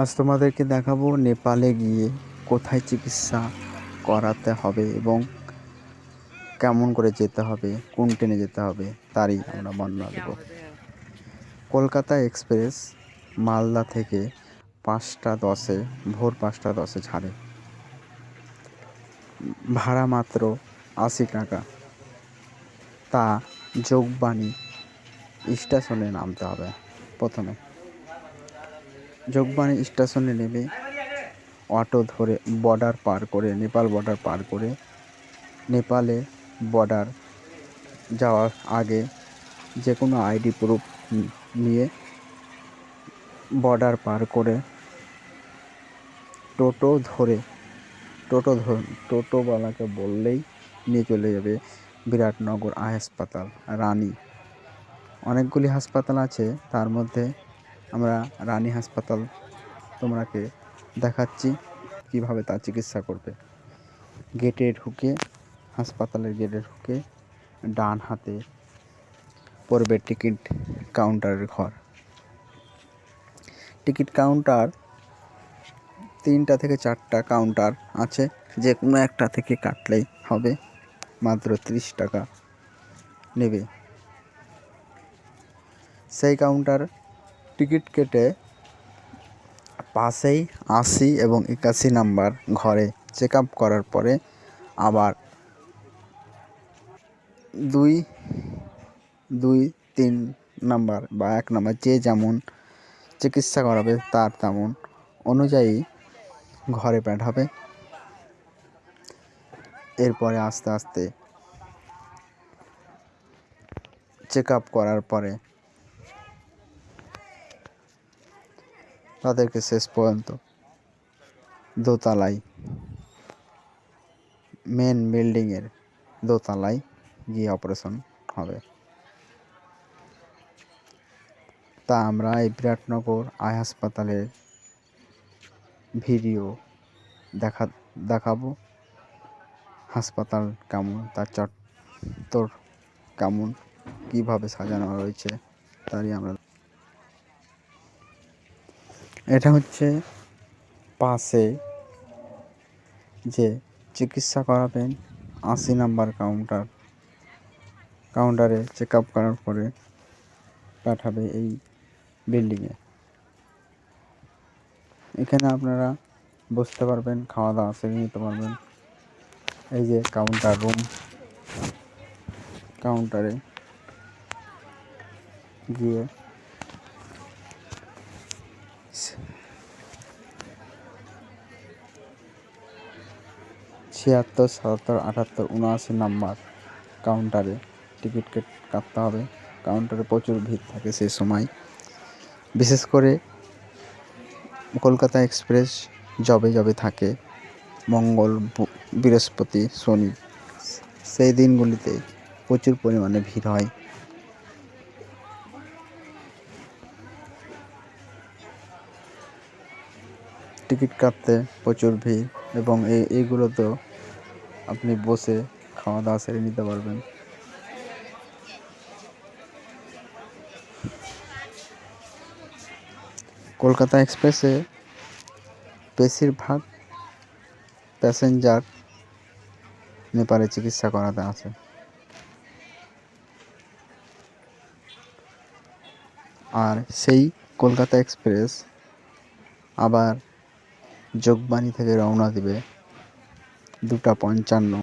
আজ তোমাদেরকে দেখাবো নেপালে গিয়ে কোথায় চিকিৎসা করাতে হবে এবং কেমন করে যেতে হবে, কোন ট্রেনে যেতে হবে, তারই আমরা বর্ণনা দেব। কলকাতা এক্সপ্রেস মালদা থেকে পাঁচটা দশে, ভোর পাঁচটা দশে ছাড়ে। ভাড়া মাত্র আশি টাকা। তা যোগবাণী স্টেশনে নামতে হবে প্রথমে। যোগবাণী স্টেশনে নেমে অটো ধরে বর্ডার পার করে, নেপাল বর্ডার পার করে নেপালে বর্ডার যাওয়ার আগে যে কোনো আইডি প্রুফ নিয়ে বর্ডার পার করে টোটো ধরে, টোটো ধর, টোটোওয়ালাকে বললেই নিয়ে চলে যাবে বিরাটনগর হাসপাতাল, রানী। অনেকগুলি হাসপাতাল আছে, তার মধ্যে আমরা রানী হাসপাতাল তোমরাকে দেখাচ্ছি কীভাবে তার চিকিৎসা করবে। গেটে ঢুকে, হাসপাতালের গেটে ঢুকে ডান হাতে পড়বে টিকিট কাউন্টারের ঘর। টিকিট কাউন্টার তিনটা থেকে চারটা কাউন্টার আছে যে কোনো একটা থেকে কাটলেই হবে, মাত্র ত্রিশ টাকা নেবে। সেই কাউন্টার টিকিট কেটে পাশেই আশি এবং একাশি নাম্বার ঘরে চেক আপ করার পরে আবার দুই দুই, তিন নাম্বার বা এক নাম্বার যে যেমন চিকিৎসা করাবে তার তেমন অনুযায়ী ঘরে পাঠাবে এরপরে আস্তে আস্তে চেক আপ করার পরে তাদেরকে শেষ পর্যন্ত দোতলায় মেন বিল্ডিংয়ের দোতলায় গিয়ে অপারেশন হবে। তা আমরা এই বিরাটনগর আই হাসপাতালের ভিডিও দেখা, দেখাবো। হাসপাতাল কেমন, তার চত্বর কেমন, কীভাবে সাজানো রয়েছে, তারই আমরা এটা হচ্ছে পাশে যে চিকিৎসা করাবেন আশি নাম্বার কাউন্টার কাউন্টারে চেক আপ করার পরে পাঠাবে এই বিল্ডিংয়ে এখানে আপনারা বসতে পারবেন খাওয়া দাওয়া সেরে নিতে পারবেন। এই যে কাউন্টার রুম কাউন্টারে গিয়ে ছিয়াত্তর, সাতাত্তর, আটাত্তর, উনআশি নাম্বার কাউন্টারে টিকিট কেট কাটতে হবে। কাউন্টারে প্রচুর ভিড় থাকে সেই সময়। বিশেষ করে কলকাতা এক্সপ্রেস জবে জবে থাকে। মঙ্গল বৃহস্পতি, শনি, সেই দিনগুলিতে প্রচুর পরিমাণে ভিড় হয়। টিকিট কাটতে প্রচুর ভিড় এবং এই এইগুলোতেও আপনি বসে খাওয়া দাওয়া সেরে নিতে পারবেন। কলকাতা এক্সপ্রেসে বেশিরভাগ প্যাসেঞ্জার নেপালে চিকিৎসা করাতে আছে আর সেই কলকাতা এক্সপ্রেস আবার যোগবাণী থেকে রওনা দিবে দুটা পঞ্চান্ন।